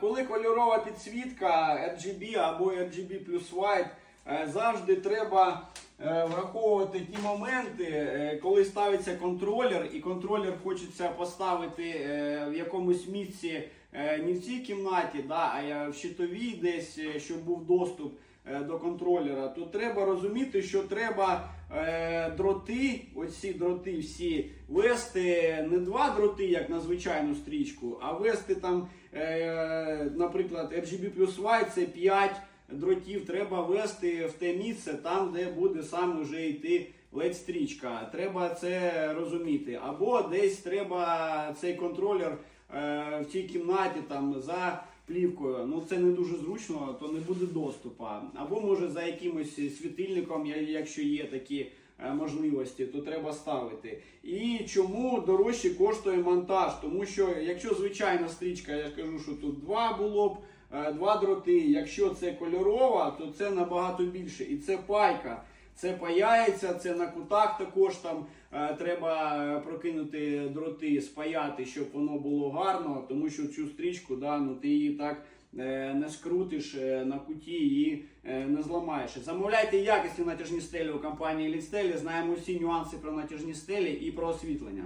Коли кольорова підсвітка RGB або RGB плюс White, е, завжди треба е, враховувати ті моменти, е, коли ставиться контролер, і контролер хочеться поставити в якомусь місці не в цій кімнаті, а в щитовій десь, щоб був доступ до контролера, то треба розуміти, що треба е, дроти, оці дроти всі, вести не два дроти, як на звичайну стрічку, а вести там, е, наприклад, RGB плюс Y це 5 дротів треба вести в те місце, там, де буде саме вже йти led стрічка. Треба це розуміти. Або десь треба цей контролер е, в цій кімнаті там за плівкою. Ну це не дуже зручно, то не буде доступу. Або може за якимось світильником, якщо є такі. е, Можливості, то треба ставити. І чому дорожче коштує монтаж? Тому що якщо звичайна стрічка, я кажу, що тут два було б, е, два дроти. Якщо це кольорова, то це набагато більше. І це пайка. Це паяється, це на кутах також там е, треба е, прокинути дроти, спаяти, щоб воно було гарно, тому що цю стрічку, да, ну ти її так е, не скрутиш е, на куті і не зламаєш. Замовляйте якісні натяжні стелі у компанії Лідстелі. Знаємо всі нюанси про натяжні стелі і про освітлення.